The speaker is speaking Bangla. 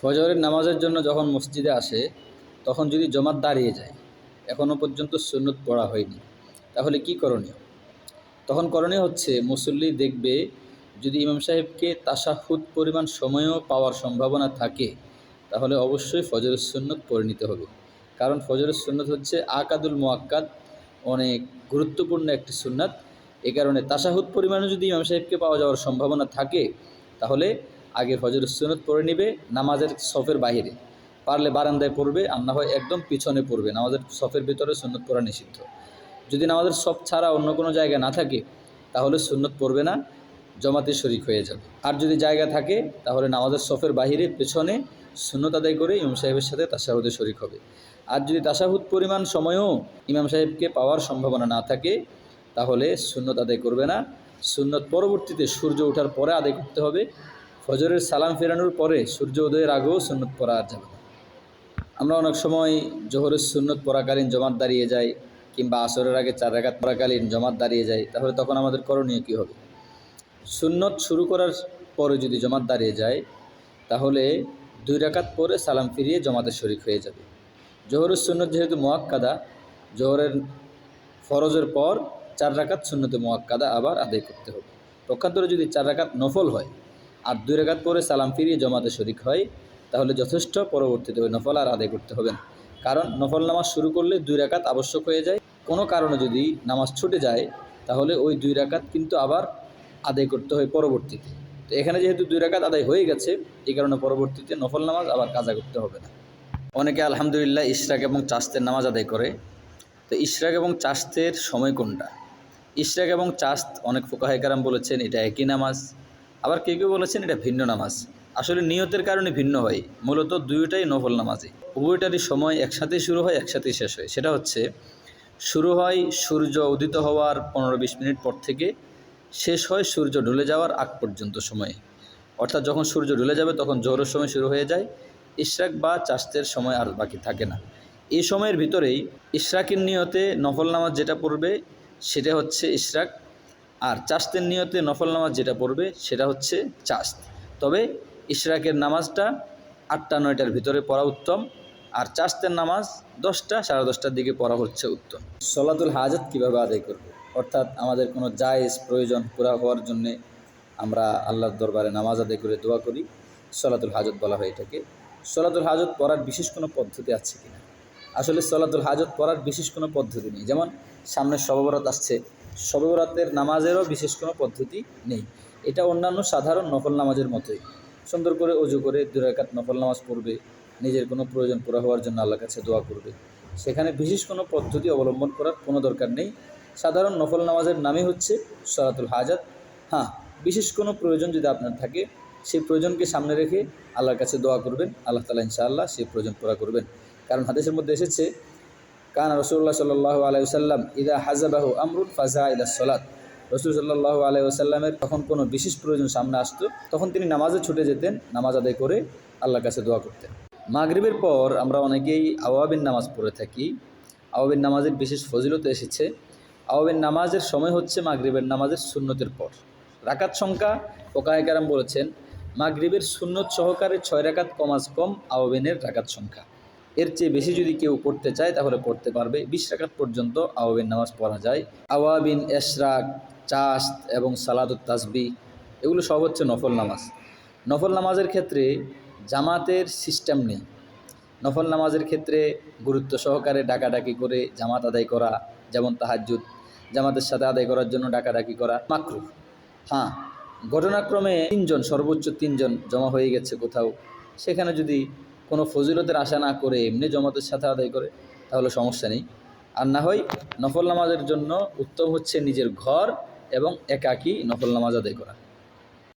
ফজরের নামাজের জন্য যখন মসজিদে আসে, তখন যদি জমাত দাঁড়িয়ে যায় এখনও পর্যন্ত সুন্নত পড়া হয়নি, তাহলে কি করণীয়? তখন করণীয় হচ্ছে মুসল্লি দেখবে যদি ইমাম সাহেবকে তাসাহুদ পরিমাণ সময়ও পাওয়ার সম্ভাবনা থাকে, তাহলে অবশ্যই ফজরের সুন্নত পড়ে নিতে হবে। কারণ ফজরের সুন্নত হচ্ছে আকাদুল মোয়াক্কাদ অনেক গুরুত্বপূর্ণ একটি সুন্নাত। এ কারণে তাসাহুদ পরিমাণে যদি ইমাম সাহেবকে পাওয়া যাওয়ার সম্ভাবনা থাকে, তাহলে আগে ফজরের সুন্নত পড়ে নিবে, নামাজের সফের বাহিরে। পারলে বারান্দায় পড়বে, আর না হয় একদম পিছনে পড়বে। নামাজের সফের ভিতরে সুন্নত পড়া নিষিদ্ধ। যদি নামাজের সব ছাড়া অন্য কোনো জায়গা না থাকে, তাহলে সুন্নত পড়বে না, জমাতে শরিক হয়ে যাবে। আর যদি জায়গা থাকে, তাহলে নামাজের সফের বাহিরে, পেছনে সুন্নত আদায় করে ইমাম সাহেবের সাথে তাসাহুদে শরিক হবে। আর যদি তাসাহুদ পরিমাণ সময়েও ইমাম সাহেবকে পাওয়ার সম্ভাবনা না থাকে, তাহলে সুন্নত আদায় করবে না। সুন্নত পরবর্তীতে সূর্য ওঠার পরে আদায় করতে হবে। ফজরের সালাম ফেরানোর পরে সূর্য উদয়ের আগেও সুন্নত পরা আর যাবে আমরা অনেক সময় জোহরের সুন্নত পড়াকালীন জমাত দাঁড়িয়ে যাই কিংবা আসরের আগে চার রাকাত পড়াকালীন জমাত দাঁড়িয়ে যাই, তাহলে তখন আমাদের করণীয় কী হবে? সুন্নত শুরু করার পরে যদি জমাত দাঁড়িয়ে যায়, তাহলে দুই রাকাত পরে সালাম ফিরিয়ে জমাতে শরিক হয়ে যাবে। জোহরের সুন্নত যেহেতু মোয়াক্কাদা, জোহরের ফরজের পর চার রাকাত সুন্নতে মোয়াক্কাদা আবার আদায় করতে হবে। পক্ষান্তরে যদি চার রাকাত নফল হয় আর দুই রাকাত পরে সালাম ফিরিয়ে জমাতে শরিক হয়, তাহলে যথেষ্ট পরবর্তীতে ওই নফল আর আদায় করতে হবে না। কারণ নফল নামাজ শুরু করলে দুই রাকাত আবশ্যক হয়ে যায়। কোনো কারণে যদি নামাজ ছুটে যায়, তাহলে ওই দুই রাকাত কিন্তু আবার আদায় করতে হয় পরবর্তীতে। তো এখানে যেহেতু দুই রাকাত আদায় হয়ে গেছে, এই কারণে পরবর্তীতে নফল নামাজ আবার কাজা করতে হবে না। অনেকে আলহামদুলিল্লাহ ইশরাক এবং চাস্তের নামাজ আদায় করে। তো ইশরাক এবং চাস্তের সময় কোনটা? ইশরাক এবং চাস্ত অনেক ফোকাহেকারাম বলেছেন, এটা একই নামাজ। আবার কেউ কেউ বলেছেন এটা ভিন্ন নামাজ। আসলে নিয়তের কারণে ভিন্ন হয়। মূলত দুইটাই নফল নামাজে। উভয়টারই সময় একসাথে শুরু হয়, একসাথেই শেষ হয়। সেটা হচ্ছে, শুরু হয় সূর্য উদিত হওয়ার পনেরো বিশ মিনিট পর থেকে, শেষ হয় সূর্য ঢলে যাওয়ার আগ পর্যন্ত সময়ে। অর্থাৎ যখন সূর্য ঢলে যাবে তখন জোহরের সময় শুরু হয়ে যায়, ইশরাক বা চাস্তের সময় আর বাকি থাকে না। এই সময়ের ভিতরেই ইশরাকের নিয়তে নফল নামাজ যেটা পড়বে, সেটা হচ্ছে ইশরাক আর চাস্তের নিয়তে নফল নামাজ যেটা পড়বে সেটা হচ্ছে চাস্ত তবে ইশরাকের নামাজটা আটটা, নয়টার ভিতরে পড়া উত্তম আর চাস্তের নামাজ দশটা, সাড়ে দশটার দিকে পড়া হচ্ছে উত্তম। সলাতুল হাজত কীভাবে আদায় করব? অর্থাৎ আমাদের কোনো জায়েজ প্রয়োজন পুরা হওয়ার জন্যে আমরা আল্লাহর দরবারে নামাজ আদায় করে দোয়া করি। সলাতুল হাজত বলা হয় এটাকে। সলাতুল হাজত পড়ার বিশেষ কোনো পদ্ধতি আছে কিনা? আসলে সলাতুল হাজত পড়ার বিশেষ কোনো পদ্ধতি নেই। যেমন সামনে সববরাত আসছে, সববরাতের নামাজেরও বিশেষ কোনো পদ্ধতি নেই। এটা অন্যান্য সাধারণ নফল নামাজের মতোই। সুন্দর করে অজু করে দু রাকাত নফল নামাজ পড়বে, নিজের কোনো প্রয়োজন পুরা হওয়ার জন্য আল্লাহর কাছে দোয়া করবে। সেখানে বিশেষ কোনো পদ্ধতি অবলম্বন করার কোনো দরকার নেই। সাধারণ নফল নামাজের নামই হচ্ছে সলাতুল হাজাত। হ্যাঁ বিশেষ কোনো প্রয়োজন যদি আপনার থাকে, সেই প্রয়োজনকে সামনে রেখে আল্লাহর কাছে দোয়া করবেন। আল্লাহ তালা ইনশাআল্লাহ সেই প্রয়োজন পুরা করবেন। কারণ হাদিসের মধ্যে এসেছে, কান রসুল্লাহ সাল্লাহ আলাইসাল্লাম ইদা হাজাবাহু আমরুল ফাজা ইদা সলাত। রসুল সাল্লাহ আলাইসাল্লামের তখন কোনো বিশেষ প্রয়োজন সামনে আসতো, তখন তিনি নামাজে ছুটে যেতেন, নামাজ আদায় করে আল্লাহর কাছে দোয়া করতেন। মাগরিবের পর আমরা অনেকেই আওয়াবিন নামাজ পড়ে থাকি। আওয়াবিন নামাজের বিশেষ ফজিলত এসেছে, আওয়াবিন নামাজের সময় হচ্ছে মাগরিবের নামাজের সুন্নতের পর। রাকাত সংখ্যা ওকাহেকারাম বলেছেন, মাগরিবের সুন্নত সহকারে ছয় রাকাত কমাজ কম আওয়াবিনের রাকাত সংখ্যা। এর চেয়ে বেশি যদি কেউ পড়তে চায় তাহলে পড়তে পারবে। বিশ রাকাত পর্যন্ত আওয়াবিন নামাজ পড়া যায়। আওয়াবিন, এশরাক, চাস্ত এবং সালাদুত তাসবি, এগুলো সব হচ্ছে নফল নামাজ। নফল নামাজের ক্ষেত্রে জামাতের সিস্টেম নেই। নফল নামাজের ক্ষেত্রে গুরুত্ব সহকারে ডাকাডাকি করে জামাত আদায় করা, যেমন তাহাজুদ জামাতের সাথে আদায় করার জন্য ডাকাডাকি করা মাকরু হ্যাঁ ঘটনাক্রমে তিনজন, সর্বোচ্চ তিনজন জমা হয়ে গেছে কোথাও। সেখানে যদি কোনো ফজিলতের আশা না করে এমনি জমাতের সাথে আদায় করে, তাহলে সমস্যা নেই। আর না হয় নফল নামাজের জন্য উত্তম হচ্ছে নিজের ঘর এবং একাকী নফল নামাজ আদায় করা।